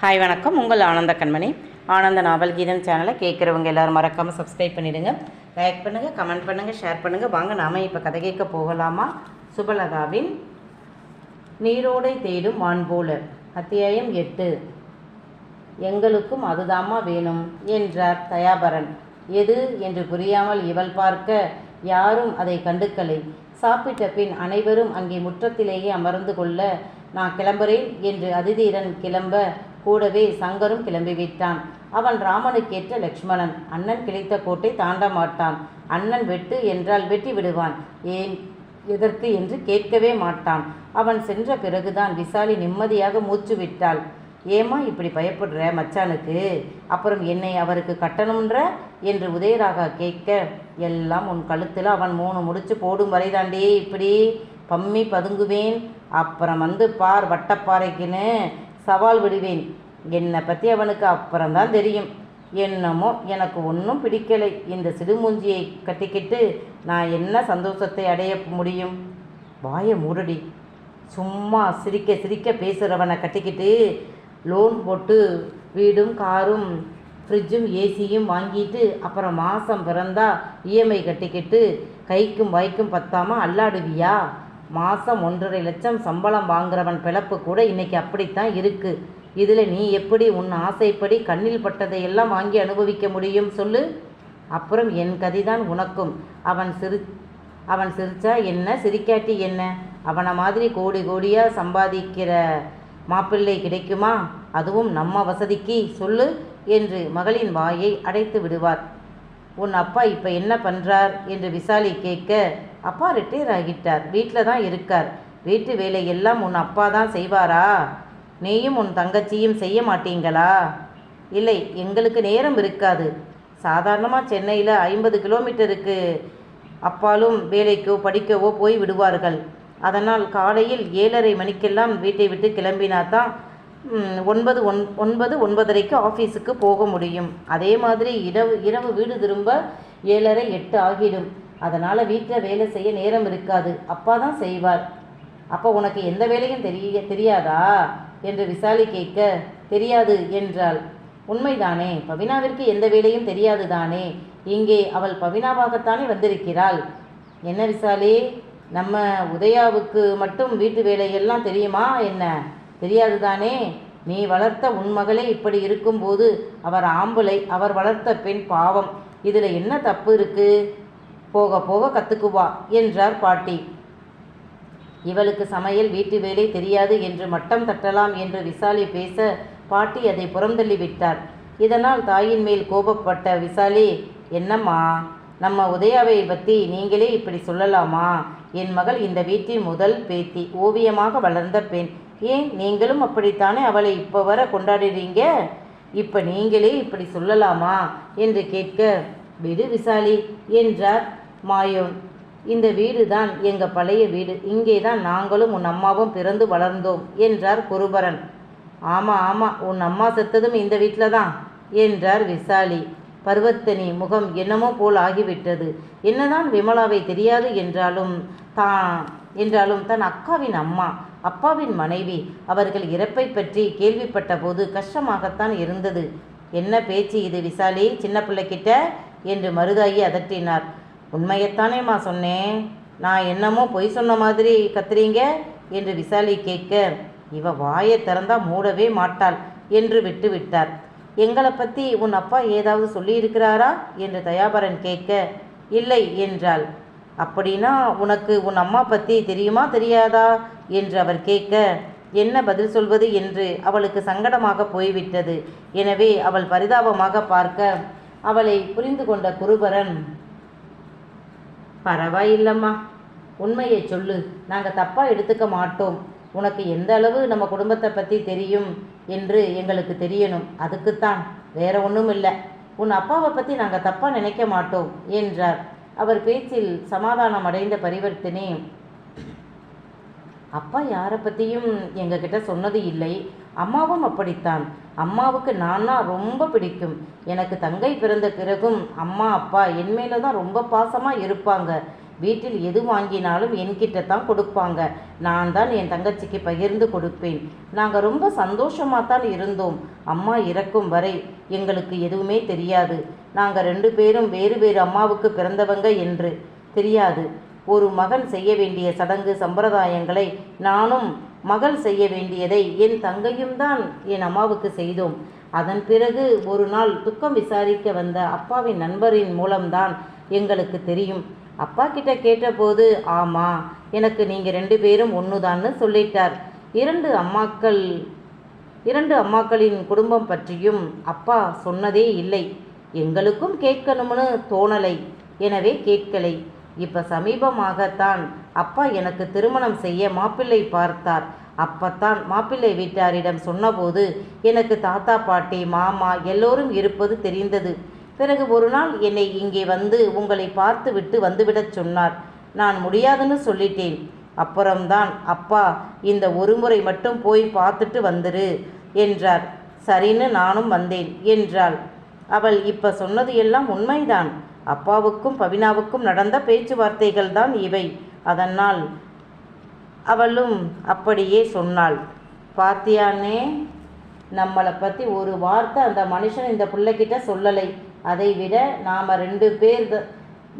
Hi வணக்கம். உங்கள் ஆனந்த கண்மணி. ஆனந்த நாவல் கீதம் சேனலை கேட்குறவங்க எல்லோரும் மறக்காமல் சப்ஸ்கிரைப் பண்ணிடுங்க. லைக் பண்ணுங்கள் கமெண்ட் பண்ணுங்கள் ஷேர் பண்ணுங்கள் வாங்க நாம இப்போ கதை கேட்க போகலாமா? சுபலதாவின் நீரோடை தேடும் வான் போல அத்தியாயம் எட்டு. எங்களுக்கும் அதுதாம்மா வேணும் என்றார் தயாபரன். எது? என்று புரியாமல் இவள் பார்க்க யாரும் அதை கண்டுக்கலை. சாப்பிட்ட பின் அனைவரும் அங்கே முற்றத்திலேயே அமர்ந்து கொள்ள நான் கிளம்புறேன் என்று அதிதீரன் கிளம்ப கூடவே சங்கரும் கிளம்பிவிட்டான் அவன் ராமனுக்கேற்ற லக்ஷ்மணன். அண்ணன் கிழித்த கோட்டை தாண்ட மாட்டான். அண்ணன் வெட்டு என்றால் வெட்டி விடுவான். ஏன்? எதற்கு என்று கேட்கவே மாட்டான். அவன் சென்ற பிறகுதான் விசாலி நிம்மதியாக மூச்சு விட்டாள். ஏமா இப்படி பயப்படுற மச்சானுக்கு? அப்புறம் என்னை அவருக்கு கட்டணுன்ற என்று உதயராகா கேட்க எல்லாம் உன் கழுத்தில் அவன் மூணு முடிச்சு போடும் வரைதாண்டி இப்படி. பம்மி பதுங்குவேன். அப்புறம் வந்து பார் வட்டப்பாறைக்குன்னு. சவால் விடுவேன். என்னை பற்றி அவனுக்கு அப்புறம்தான் தெரியும். என்னமோ எனக்கு ஒன்றும் பிடிக்கலை. இந்த சிடுமூஞ்சியை கட்டிக்கிட்டு நான் என்ன சந்தோஷத்தை அடைய முடியும்? வாயை மூடடி. சும்மா சிரிக்க சிரிக்க பேசுகிறவனை கட்டிக்கிட்டு லோன் போட்டு வீடும் காரும் ஃப்ரிட்ஜும் ஏசியும் வாங்கிட்டு அப்புறம் மாதம் பிறந்தா இஎம்ஐ கட்டிக்கிட்டு கைக்கும் வாய்க்கும் பத்தாமல் அல்லாடுவியா? மாதம் ஒன்றரை லட்சம் சம்பளம் வாங்குறவன் பிழப்பு கூட இன்னைக்கு அப்படித்தான் இருக்கு. இதில் நீ எப்படி உன் ஆசைப்படி கண்ணில் பட்டதையெல்லாம் வாங்கி அனுபவிக்க முடியும் சொல்லு. அப்புறம் என் கதிதான் உனக்கும். அவன் சிரி அவன் சிரிச்சா என்ன? சிரிக்காட்டி என்ன? அவனை மாதிரி கோடி கோடியாக சம்பாதிக்கிற மாப்பிள்ளை கிடைக்குமா? அதுவும் நம்ம வசதிக்கு சொல்லு என்று மகளின் வாயை அடைத்து விடுவார். உன் அப்பா இப்போ என்ன பண்ணுறார் என்று விசாலி கேட்க அப்பா ரிட்டையர் ஆகிட்டார். வீட்டில் தான் இருக்கார். வீட்டு வேலையெல்லாம் உன் அப்பா தான் செய்வாரா? நீயும் உன் தங்கச்சியும் செய்ய மாட்டீங்களா? இல்லை எங்களுக்கு நேரம் இருக்காது. சாதாரணமாக சென்னையில் ஐம்பது கிலோமீட்டருக்கு அப்பாலும் வேலைக்கோ படிக்கவோ போய் விடுவார்கள். அதனால் காலையில் ஏழரை மணிக்கெல்லாம் வீட்டை விட்டு கிளம்பினா தான் ஒன்பது ஒன் ஒன்பது ஒன்பதரைக்கு ஆஃபீஸுக்கு போக முடியும். அதே மாதிரி இரவு இரவு வீடு திரும்ப ஏழரை எட்டு ஆகிடும். அதனால் வீட்டில் வேலை செய்ய நேரம் இருக்காது. அப்பா தான் செய்வார். அப்போ உனக்கு எந்த வேலையும் தெரிய தெரியாதா? என்று விசாலி கேட்க தெரியாது என்றாள். உண்மைதானே பவினாவிற்கு எந்த வேலையும் தெரியாது தானே? இங்கே அவள் பவினாவாகத்தானே வந்திருக்கிறாள். என்ன விசாலி? நம்ம உதயாவுக்கு மட்டும் வீட்டு வேலையெல்லாம் தெரியுமா என்ன? தெரியாது தானே? நீ வளர்த்த உன் மகளே இப்படி இருக்கும்போது அவர் ஆம்பளை அவர் வளர்த்த பெண் பாவம். இதில் என்ன தப்பு இருக்குது போக போக கத்துக்குவா என்றார் பாட்டி. இவளுக்கு சமையல் வீட்டு வேலை தெரியாது என்று மட்டம் தட்டலாம் என்று விசாலி பேச பாட்டி அதை புறந்தள்ளி விட்டார். இதனால் தாயின் மேல் கோபப்பட்ட விசாலி என்னம்மா நம்ம உதயாவை பற்றி நீங்களே இப்படி சொல்லலாமா? என் மகள் இந்த வீட்டின் முதல் பேத்தி ஓவியமாக வளர்ந்த பெண். ஏன் நீங்களும் அப்படித்தானே அவளை இப்போ வர கொண்டாடுறீங்க? இப்போ நீங்களே இப்படி சொல்லலாமா? என்று கேட்க விடு விசாலி என்றார் மாயோன் இந்த வீடு தான் எங்கள் பழைய வீடு. இங்கே தான் நாங்களும் உன் அம்மாவும் பிறந்து வளர்ந்தோம் என்றார் குருபரன். ஆமாம் ஆமாம் உன் அம்மா செத்ததும் இந்த வீட்டில் தான் என்றார் விசாலி. பர்வத்தனி முகம் என்னமோ போல் ஆகிவிட்டது. என்னதான் விமலாவை தெரியாது என்றாலும் தான் என்றாலும் தன் அக்காவின் அம்மா அப்பாவின் மனைவி அவர்கள் இறப்பை பற்றி கேள்விப்பட்ட போது கஷ்டமாகத்தான் இருந்தது. என்ன பேச்சு இது விசாலி சின்ன பிள்ளைக்கிட்ட? என்று மருதாயி அதட்டினார். உண்மையைத்தானேம்மா சொன்னேன். நான் என்னமோ பொய் சொன்ன மாதிரி கத்துறீங்க? என்று விசாலி கேட்க இவ வாயை திறந்தா மூடவே மாட்டாள் என்று விட்டு விட்டார். எங்களை பற்றி உன் அப்பா ஏதாவது சொல்லியிருக்கிறாரா? என்று தயாபரன் கேட்க இல்லை என்றாள். அப்படின்னா உனக்கு உன் அம்மா பற்றி தெரியுமா தெரியாதா? என்று அவர் கேட்க என்ன பதில் சொல்வது? என்று அவளுக்கு சங்கடமாக போய்விட்டது. எனவே அவள் பரிதாபமாக பார்க்க அவளை புரிந்து கொண்ட குருபரன் பரவாயில்லம்மா. உண்மையை சொல்லு. நாங்கள் தப்பாக எடுத்துக்க மாட்டோம். உனக்கு எந்த அளவு நம்ம குடும்பத்தை பற்றி தெரியும் என்று எங்களுக்கு தெரியணும். அதுக்குத்தான். வேற ஒன்றும் இல்லை உன் அப்பாவை பற்றி நாங்கள் தப்பாக நினைக்க மாட்டோம் என்றார். அவர் பேச்சில் சமாதானம் அடைந்த பரிவர்த்தனே. அப்பா யாரை பற்றியும் எங்ககிட்ட சொன்னது இல்லை. அம்மாவும் அப்படித்தான். அம்மாவுக்கு நான்னா ரொம்ப பிடிக்கும். எனக்கு தங்கை பிறந்த பிறகும் அம்மா அப்பா என் மேலே தான் ரொம்ப பாசமாக இருப்பாங்க. வீட்டில் எது வாங்கினாலும் என்கிட்ட தான் கொடுப்பாங்க. நான் தான் என் தங்கச்சிக்கு பகிர்ந்து கொடுப்பேன். நாங்கள் ரொம்ப சந்தோஷமாக தான் இருந்தோம். அம்மா இறக்கும் வரை எங்களுக்கு எதுவுமே தெரியாது. நாங்கள் ரெண்டு பேரும் வேறு வேறு அம்மாவுக்கு பிறந்தவங்க என்று தெரியாது. ஒரு மகன் செய்ய வேண்டிய சடங்கு சம்பிரதாயங்களை நானும் மகள் செய்ய வேண்டியதை என் தங்கையும் தான் என் அம்மாவுக்கு செய்தோம். அதன் பிறகு ஒரு நாள் துக்கம் விசாரிக்க வந்த அப்பாவின் நண்பரின் மூலம்தான் எங்களுக்கு தெரியும். அப்பா கிட்ட கேட்டபோது ஆமா எனக்கு நீங்கள் ரெண்டு பேரும் ஒன்றுதான்னு சொல்லிட்டார். இரண்டு அம்மாக்கள் இரண்டு அம்மாக்களின் குடும்பம் பற்றியும் அப்பா சொன்னதே இல்லை. எங்களுக்கும் கேட்கணும்னு தோணலை. எனவே கேட்கலை. இப்போ சமீபமாகத்தான் அப்பா எனக்கு திருமணம் செய்ய மாப்பிள்ளை பார்த்தார். அப்பத்தான் மாப்பிள்ளை வீட்டாரிடம் சொன்னபோது எனக்கு தாத்தா பாட்டி மாமா எல்லோரும் இருப்பது தெரிந்தது. பிறகு ஒரு நாள் என்னை இங்கே வந்து உங்களை பார்த்து விட்டு வந்துவிடச் சொன்னார். நான் முடியாதுன்னு சொல்லிட்டேன். அப்புறம்தான் அப்பா இந்த ஒரு முறை மட்டும் போய் பார்த்துட்டு வந்துரு என்றார். சரின்னு நானும் வந்தேன் என்றாள். அவள் இப்ப சொன்னது எல்லாம் உண்மைதான். அப்பாவுக்கும் பவினாவுக்கும் நடந்த பேச்சுவார்த்தைகள் தான் இவை. அதனால் அவளும் அப்படியே சொன்னாள் பாத்தியானே நம்மளை பற்றி ஒரு வார்த்தை அந்த மனுஷன் இந்த பிள்ளைக்கிட்ட சொல்லலை. அதை விட நாம் ரெண்டு பேர்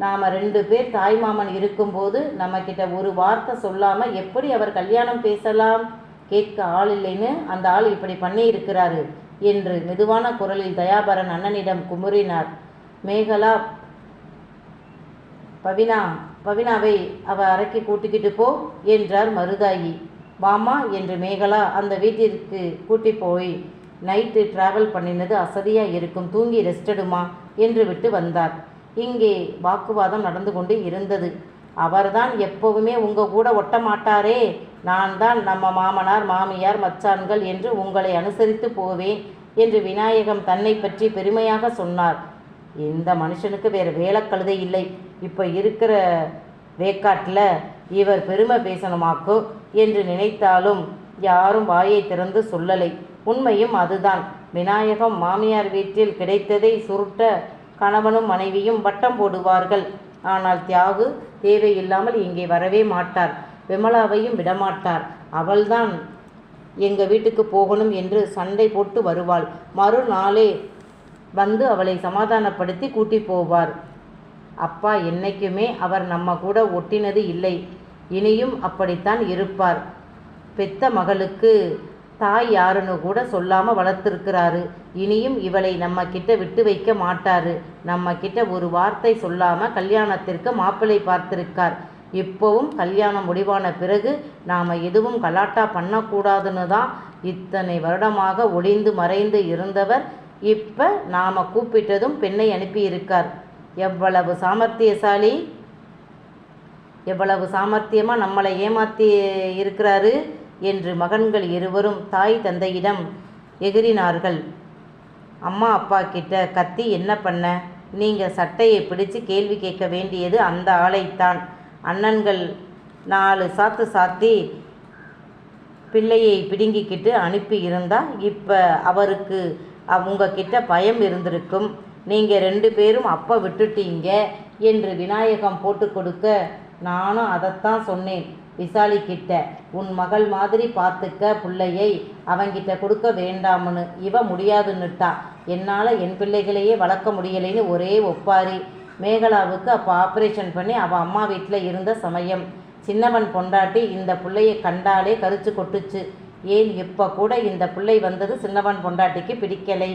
நாம் ரெண்டு பேர் தாய்மாமன் இருக்கும்போது நம்மக்கிட்ட ஒரு வார்த்தை சொல்லாமல் எப்படி அவர் கல்யாணம் பேசலாம்? கேட்க ஆள் இல்லைன்னு அந்த ஆள் இப்படி பண்ணி இருக்கிறாரு என்று மெதுவான குரலில் தயாபரன் அண்ணனிடம் குமுறினார். மேகலா பவினா பவினாவை அவ அறைக்கு கூட்டிக்கிட்டு போ என்றார் மருதாயி. வாமா என்று மேகலா அந்த வீட்டிற்கு கூட்டி போய் நைட்டு டிராவல் பண்ணினது அசதியாக இருக்கும் தூங்கி ரெஸ்டடுமா என்று விட்டு வந்தார். இங்கே வாக்குவாதம் நடந்து கொண்டு இருந்தது. அவர்தான் எப்போவுமே உங்க கூட ஒட்ட மாட்டாரே நான் தான் நம்ம மாமனார் மாமியார் மச்சான்கள் என்று உங்களை அனுசரித்து போவேன் என்று விநாயகம் தன்னை பற்றி பெருமையாக சொன்னார். இந்த மனுஷனுக்கு வேறு வேலைக்கழுதை இல்லை. இப்போ இருக்கிற வேக்காட்டில் இவர் பெருமை பேசணுமாக்கோ என்று நினைத்தாலும் யாரும் வாயை திறந்து சொல்லலை. உண்மையும் அதுதான். விநாயகம் மாமியார் வீட்டில் கிடைத்ததை சுருட்ட கணவனும் மனைவியும் வட்டம் போடுவார்கள். ஆனால் தியாகு தேவையில்லாமல் இங்கே வரவே மாட்டார். விமலாவையும் விடமாட்டார். அவள்தான் எங்கள் வீட்டுக்கு போகணும் என்று சண்டை போட்டு வருவாள். மறுநாளே வந்து அவளை சமாதானப்படுத்தி கூட்டி போவார். அப்பா என்னைக்குமே அவர் நம்ம கூட ஒட்டினது இல்லை. இனியும் அப்படித்தான் இருப்பார். பெத்த மகளுக்கு தாய் யாருன்னு கூட சொல்லாமல் வளர்த்துருக்கிறாரு. இனியும் இவளை நம்ம கிட்ட விட்டு வைக்க மாட்டாரு. நம்ம கிட்ட ஒரு வார்த்தை சொல்லாமல் கல்யாணத்திற்கு மாப்பிள்ளை பார்த்திருக்கார். இப்போவும் கல்யாணம் முடிவான பிறகு நாம் எதுவும் கலாட்டா பண்ணக்கூடாதுன்னு தான் இத்தனை வருடமாக ஒளிந்து மறைந்து இருந்தவர் இப்போ நாம் கூப்பிட்டதும் பெண்ணை அனுப்பியிருக்கார் எவ்வளவு சாமர்த்தியசாலி? எவ்வளவு சாமர்த்தியமாக நம்மளை ஏமாற்றி இருக்கிறாரு? என்று மகன்கள் இருவரும் தாய் தந்தையிடம் எகிறினார்கள். அம்மா அப்பா கிட்ட கத்தி என்ன பண்ண? நீங்கள் சட்டையை பிடிச்சு கேள்வி கேட்க வேண்டியது அந்த ஆளைத்தான். அண்ணன்கள் நாலு சாத்து சாத்தி பிள்ளையை பிடுங்கிக்கிட்டு அனுப்பி இருந்தால் இப்போ அவருக்கு உங்ககிட்ட பயம் இருந்திருக்கும். நீங்கள் ரெண்டு பேரும் அப்போ விட்டுட்டீங்க என்று விநாயகம் போட்டு கொடுக்க நானும் அதைத்தான் சொன்னேன். விசாலிக்கிட்ட உன் மகள் மாதிரி பார்த்துக்க பிள்ளையை அவங்கிட்ட கொடுக்க வேண்டாம்னு. இவ முடியாதுன்னுட்டா. என்னால் என் பிள்ளைகளையே வளர்க்க முடியலைன்னு ஒரே ஒப்பாரி. மேகலாவுக்கு அப்போ ஆப்ரேஷன் பண்ணி அவள் அம்மா வீட்டில் இருந்த சமயம். சின்னவன் பொண்டாட்டி இந்த பிள்ளையை கண்டாலே கரிச்சு கொட்டுச்சு. ஏன் இப்போ கூட இந்த பிள்ளை வந்தது சின்னவன் பொண்டாட்டிக்கு பிடிக்கலை?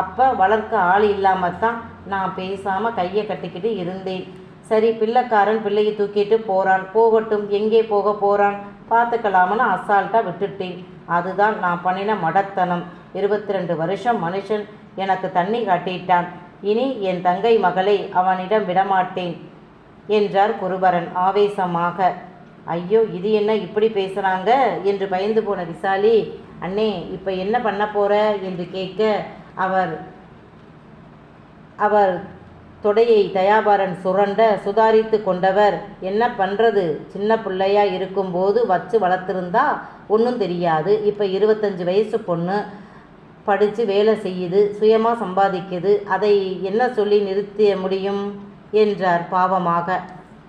அப்போ வளர்க்க ஆள் இல்லாமல் தான் நான் பேசாமல் கையை கட்டிக்கிட்டு இருந்தேன். சரி பிள்ளைக்காரன் பிள்ளையை தூக்கிட்டு போகிறான் போகட்டும் எங்கே போக போகிறான் பார்த்துக்கலாம்னு அசால்ட்டாக விட்டுட்டேன். அதுதான் நான் பண்ணின மடத்தனம். இருபத்தி ரெண்டு வருஷம் மனுஷன் எனக்கு தண்ணி காட்டிட்டான். இனி என் தங்கை மகளை அவனிடம் விடமாட்டேன் என்றார் குருபரன் ஆவேசமாக. ஐயோ இது என்ன இப்படி பேசுகிறாங்க என்று பயந்து போன விசாலி அண்ணே இப்போ என்ன பண்ண போகிற என்று கேட்க அவர் அவர் தொடையை தயாபாரன் சுரண்ட சுதாரித்து கொண்டவர். என்ன பண்ணுறது சின்ன பிள்ளையா இருக்கும்போது வச்சு வளர்த்துருந்தா ஒன்றும் தெரியாது. இப்போ இருபத்தஞ்சி வயசு பொண்ணு படித்து வேலை செய்யுது சுயமாக சம்பாதிக்குது. அதை என்ன சொல்லி நிறுத்த முடியும்? என்றார் பாவமாக.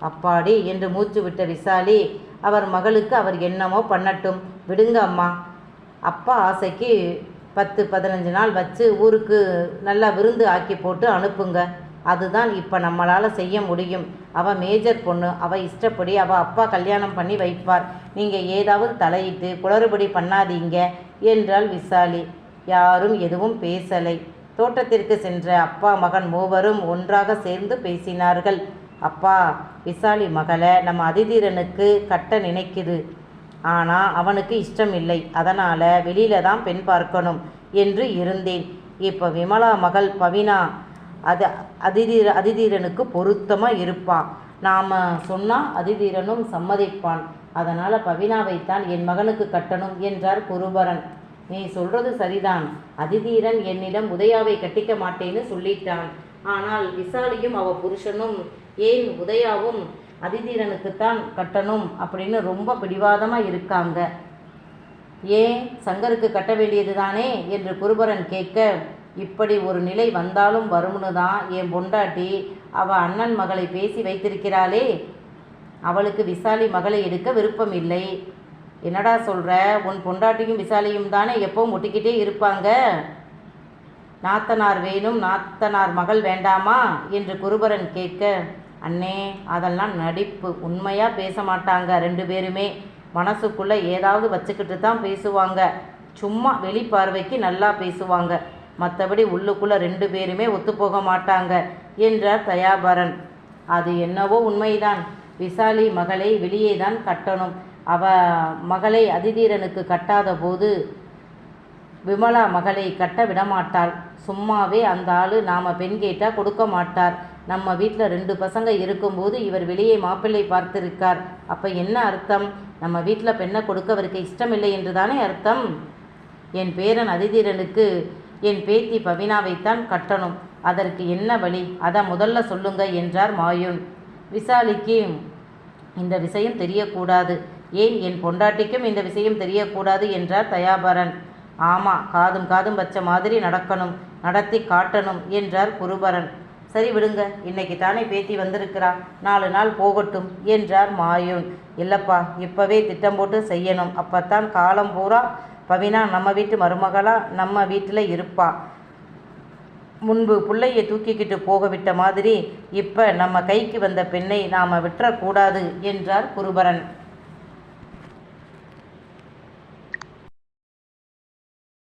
அப்பாடி என்று மூச்சு விட்ட விசாலி அவர் மகளுக்கு அவர் என்னமோ பண்ணட்டும். விடுங்க அம்மா. அப்பா ஆசைக்கு பத்து பதினஞ்சு நாள் வச்சு ஊருக்கு நல்லா விருந்து ஆக்கி போட்டு அனுப்புங்க. அதுதான் இப்போ நம்மளால் செய்ய முடியும். அவள் மேஜர் பொண்ணு. அவள் இஷ்டப்படி அவள் அப்பா கல்யாணம் பண்ணி வைப்பார். நீங்கள் ஏதாவது தலையிட்டு குளறுபடி பண்ணாதீங்க என்றாள் விசாலி. யாரும் எதுவும் பேசலை. தோட்டத்திற்கு சென்ற அப்பா மகன் மூவரும் ஒன்றாக சேர்ந்து பேசினார்கள். அப்பா விசாலி மகளை நம்ம அதிதீரனுக்கு கட்ட நினைக்குது. ஆனால் அவனுக்கு இஷ்டம் இல்லை அதனால் வெளியில தான் பெண் பார்க்கணும் என்று இருந்தேன். இப்போ விமலா மகள் பவினா அது அதிதீர அதிதீரனுக்கு பொருத்தமாக இருப்பான் நாம் சொன்னால் அதிதீரனும் சம்மதிப்பான். அதனால் பவினாவைத்தான் என் மகனுக்கு கட்டணும் என்றார் குருபரன். நீ சொல்றது சரிதான். அதிதீரன் என்னிடம் உதயாவை கட்டிக்க மாட்டேன்னு சொல்லிட்டான். ஆனால் விசாலியும் அவ புருஷனும் ஏன் உதயாவும் அதிதீரனுக்குத்தான் கட்டணும்? அப்படின்னு ரொம்ப பிடிவாதமாக இருக்காங்க. ஏன் சங்கருக்கு கட்ட வேண்டியது தானே என்று குருபரன் கேட்க இப்படி ஒரு நிலை வந்தாலும் வரும்னு தான் என் பொண்டாட்டி அவ அண்ணன் மகளை பேசி வைத்திருக்கிறாளே. அவளுக்கு விசாலி மகளை எடுக்க விருப்பம் இல்லை என்னடா சொல்கிற உன் பொண்டாட்டியும் விசாலியும் தானே எப்பவும் ஒட்டிக்கிட்டே இருப்பாங்க? நாத்தனார் வேணும் நாத்தனார் மகள் வேண்டாமா? என்று குருபரன் கேட்க அண்ணே அதெல்லாம் நடிப்பு. உண்மையாக பேச மாட்டாங்க ரெண்டு பேருமே. மனசுக்குள்ளே ஏதாவது வச்சுக்கிட்டு தான் பேசுவாங்க. சும்மா வெளிப்பார்வைக்கு நல்லா பேசுவாங்க. மற்றபடி உள்ளுக்குள்ளே ரெண்டு பேருமே ஒத்துப்போக மாட்டாங்க என்றார் தயாபரன். அது என்னவோ உண்மைதான். விசாலி மகளை வெளியே தான் கட்டணும். அவ மகளை அதிதீரனுக்கு கட்டாத போது விமலா மகளை கட்ட விடமாட்டாள். சும்மாவே அந்த ஆள் நாம் பெண் கேட்டால் கொடுக்க மாட்டார். நம்ம வீட்டில் ரெண்டு பசங்க இருக்கும்போது இவர் வெளியே மாப்பிள்ளை பார்த்திருக்கார். அப்போ என்ன அர்த்தம்? நம்ம வீட்டில் பெண்ணை கொடுக்க அவருக்கு இஷ்டமில்லை என்று தானே அர்த்தம்? என் பேரன் அதிதீரனுக்கு என் பேத்தி பவினாவைத்தான் கட்டணும். அதற்கு என்ன வழி? அதை முதல்ல சொல்லுங்க என்றார் மாயூன். விசாலிக்கு இந்த விஷயம் தெரியக்கூடாது. ஏன் என் பொண்டாட்டிக்கும் இந்த விஷயம் தெரியக்கூடாது என்றார் தயாபரன். ஆமாம் காதும் காதும் வச்ச மாதிரி நடக்கணும் நடத்தி காட்டணும் என்றார் குருபரன். சரி விடுங்க இன்னைக்கு தானே பேத்தி வந்திருக்கிறா நாலு நாள் போகட்டும் என்றார் மாயூன். இல்லைப்பா இப்போவே திட்டம் போட்டு செய்யணும் அப்பத்தான் காலம் பூரா பவினா நம்ம வீட்டு மருமகளா நம்ம வீட்டில் இருப்பா. முன்பு பிள்ளையை தூக்கிக்கிட்டு போக விட்ட மாதிரி இப்போ நம்ம கைக்கு வந்த பெண்ணை நாம் விட்டுறக்கூடாது என்றார் குருபரன்.